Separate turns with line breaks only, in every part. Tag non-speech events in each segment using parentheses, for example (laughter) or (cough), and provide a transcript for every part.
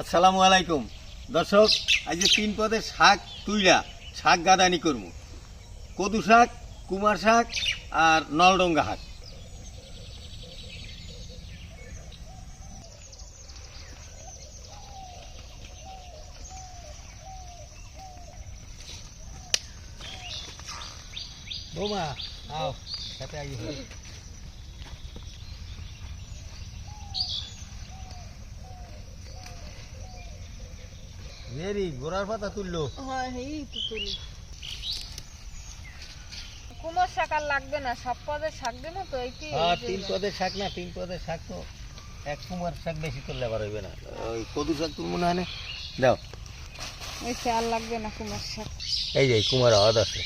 আসসালামু আলাইকুম। দর্শক, আজ যে তিন পদের শাক তুইলা শাক গাদানি করব। কদু শাক, কুমার শাক আর নলডঙ্গা শাক বৌমা, আও, সাথে আই ভেরি গোড়ার পাতা তুললো।
হয় এই তো তুলি। কুমার শাক আর লাগবে না সব পদের শাক দেবো তো এইটি
আর তিন পদের শাক না তিন পদের শাক তো এক কুমার শাক বেশি আবার হইবে না। ওই কদু শাক তুল মনে হয় না। দাও।
আর লাগবে না কুমার শাক।
এই যে কুমার আওয়াজ আছে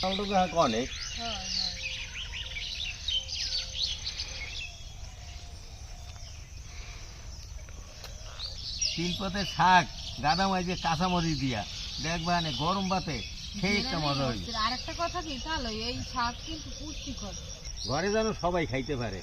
নলডঙ্গা শাক অনেক
হয় হয়।
তিন পদের শাক। গাদা কাঁচা কাঁচামরিচ দিয়া। দেখবা মানে গরম ভাতে সেই একটা মজা হইবে।
কথা কি তাহলে এই শাক কিন্তু পুষ্টিকর।
ঘরে যেন সবাই খাইতে পারে।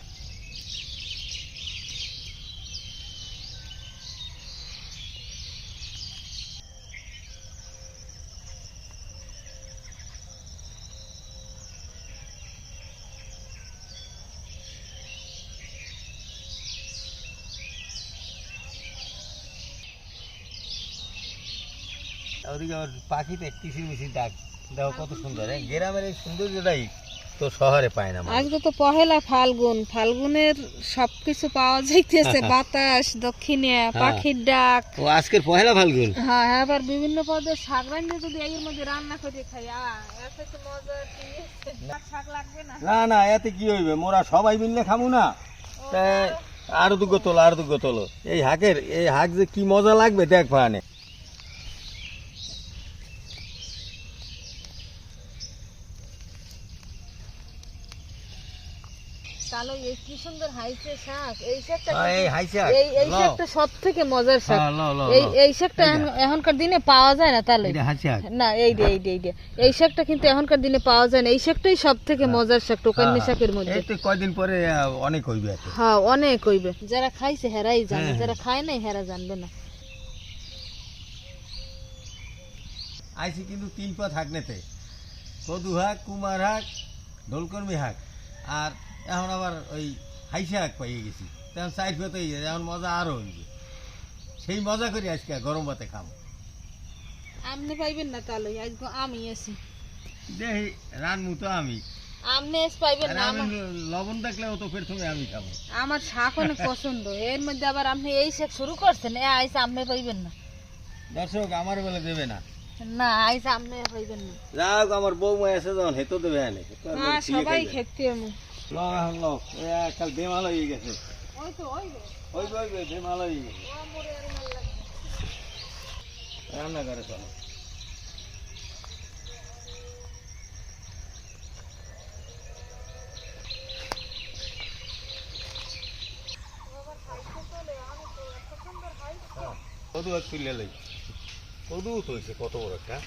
ওদিকে আবার পাখিতে কিসির মিশির ডাক। দেখো কত সুন্দর হ্যাঁ গ্রামের এই সৌন্দর্যটাই তো শহরে পায় না
আজকে তো পহেলা ফাল্গুন ফাল্গুনের সবকিছু পাওয়া যাইতেছে (laughs) বাতাস দক্ষিণে পাখির ডাক।
ও আজকের পহেলা ফাল্গুন?
হ্যাঁ আবার বিভিন্ন পদের শাক রান্না যদি এর মধ্যে রান্না করে খাই শাক লাগবে না।
না না এতে কি হইবে? মোরা সবাই মিললে খামু না। আর দুগো তোলো আর দুগো তোলো। এই হাকের এই হাক যে কি মজা লাগবে দেখ পানে
কালো এই কি সুন্দর হাইছে শাক? এই শাকটা
এই হাই
এই এই শাকটা সব মজার শাক।
লও, লও,
এই এই শাকটা এখনকার দিনে পাওয়া যায় না তাহলে।
এটা হাসি হাক
না এই দে এই দে এই দে। এই শাকটা কিন্তু এখনকার দিনে পাওয়া যায় না। এই শাকটাই সব মজার শাক টোকান্নি শাকের মধ্যে।
এই কয়দিন পরে অনেক হইবে
হ্যাঁ অনেক হইবে। যারা খাইছে হেরাই জানে
হ্যাঁ,
যারা খায় নাই হেরা জানবে না।
আইছি কিন্তু তিন পথ হাক কদু হাক কুমার হাক দোলকর্মী হাক। আর এখন আবার ওই হাইসা হাক পাইয়ে গেছি। তখন সাইড পথে এখন মজা আরও হইবে সেই মজা করি আজকে গরম ভাতে খাব।
আপনি পাইবেন না তাহলে আজকে আমি আছি।
দেখি রানমু তো আমি।
আমনে এস পাইবেন না আমার-
লবণ তো প্রথমে আমি খাব।
আমার শাক অনেক পছন্দ এর মধ্যে আবার আপনি এই শাক শুরু করছেন এ আইসা আমনে পাইবেন না।
দর্শক আমার বেলা দেবে না।
না আইসা আমনে পাইবেন না।
যাক আমার বৌমা এসে যখন হেতো দেবে আনে।
সবাই খেতে আমি।
কাল বেমাল হয়ে গেছে।
ওই তো ওই
ওই ওই বেমাল হয়ে গেছে। রান্না করে চলো। তুলে কদু হয়েছে কত বড় একটা?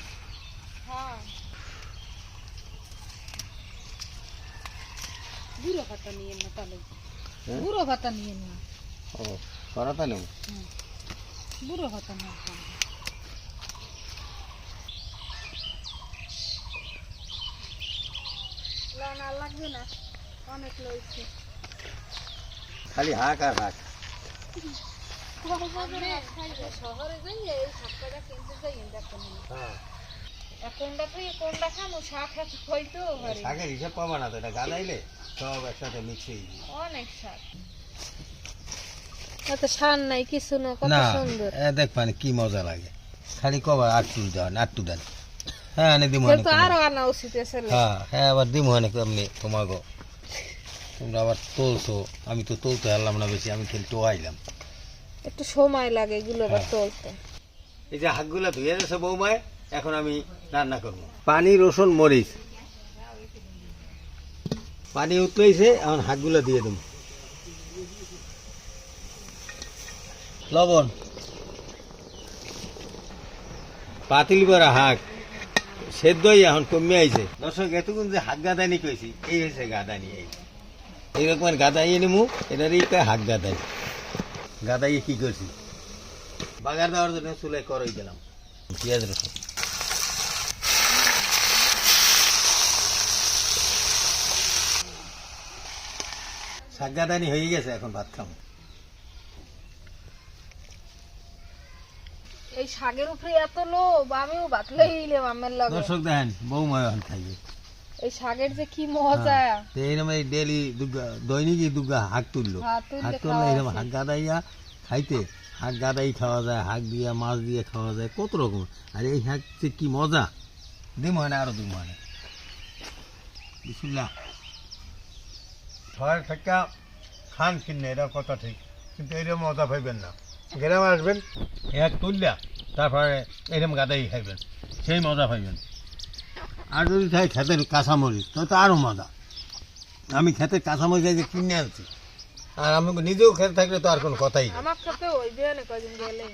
হ্যাঁ। বুড়ো ভাতা নিয়েন না তাহলে।
হ্যাঁ?
বুড়ো ভাতা নিয়েন না।
ও করাতা নেব
বুড়ো ভাতা না। না লাগবে না। অনেক লইছে।
খালি হাক আর হাক। শাকের হিসাব পাবা না তো এটা গাদাইলে সব একসাথে মিক্স হয়ে
অনেক শাক এত সার নাই কিছু না কত সুন্দর
দেখ পানি কি মজা লাগে। খালি কবার আটটু দেওয়ান আটটু দেন। হ্যাঁ আনে দিমু
কিন্তু আরও আনা উচিত আসলে
হ্যাঁ হ্যাঁ আবার দিমু অনেক তোমরা আবার তুলছো আমি তো তুলতে পারলাম না বেশি আমি খেলে টোয়াইলাম
একটু সময় লাগে এগুলো আবার
হ্যাঁ।
তুলতে।
এই যে হাঁকগুলা ধুয়ে গেছে বৌমায় এখন আমি রান্না করব। পানি রসুন মরিচ। পানি উতলাইছে এখন হাঁকগুলা দিয়ে দেবো। লবণ। পাতিল করা হাঁক। সেদ্ধই এখন কমে আইছে। দর্শক এতক্ষণ যে হাঁক গাদানি কইছি এই হয়েছে গাদানি এই। এইরকম গাদাইয়ে নিমু এটারই হাঁক গাদানি। গাদাইয়ে কি করছি? বাগার দেওয়ার জন্য চুলে করই দিলাম। পেঁয়াজ রসুন। হয়ে গেছে এখন ভাত খাব।
এই শাকের উপরে এত লোভ আমিও ভাত লইলাম আমার লাগে।
দর্শক দেখেন বৌমা এখন খাইবে।
এই শাকের যে কি মজা।
এইরকম এই ডেলি দুর্গা দৈনিকই দুর্গা হাঁক তুললো। হাঁক এরকম। হাঁক গাদাইয়া খাইতে হাঁক গাদাই খাওয়া যায় হাঁক দিয়া মাছ দিয়ে খাওয়া যায় কত রকম। আর এই হাঁক যে কি মজা। দিম হয় না আরও দিম হয় না বিসমিল্লাহ।
ছয় থেকে খান কিনে এটা কথা ঠিক। কিন্তু এটা মজা পাইবেন না। গ্রামে আসবেন
এক তুললা তারপরে এরকম গাদাই খাইবেন। সেই মজা পাইবেন। আর যদি খাই খেতের কাঁচামরিচ তো তো আরও মজা। আমি খেতের কাঁচামরিচ এই যে কিনে আনছি। আর আমি নিজেও খেতে থাকলে তো আর কোনো কথাই
আমার খেতে ওই দিয়ে কদিন গেলে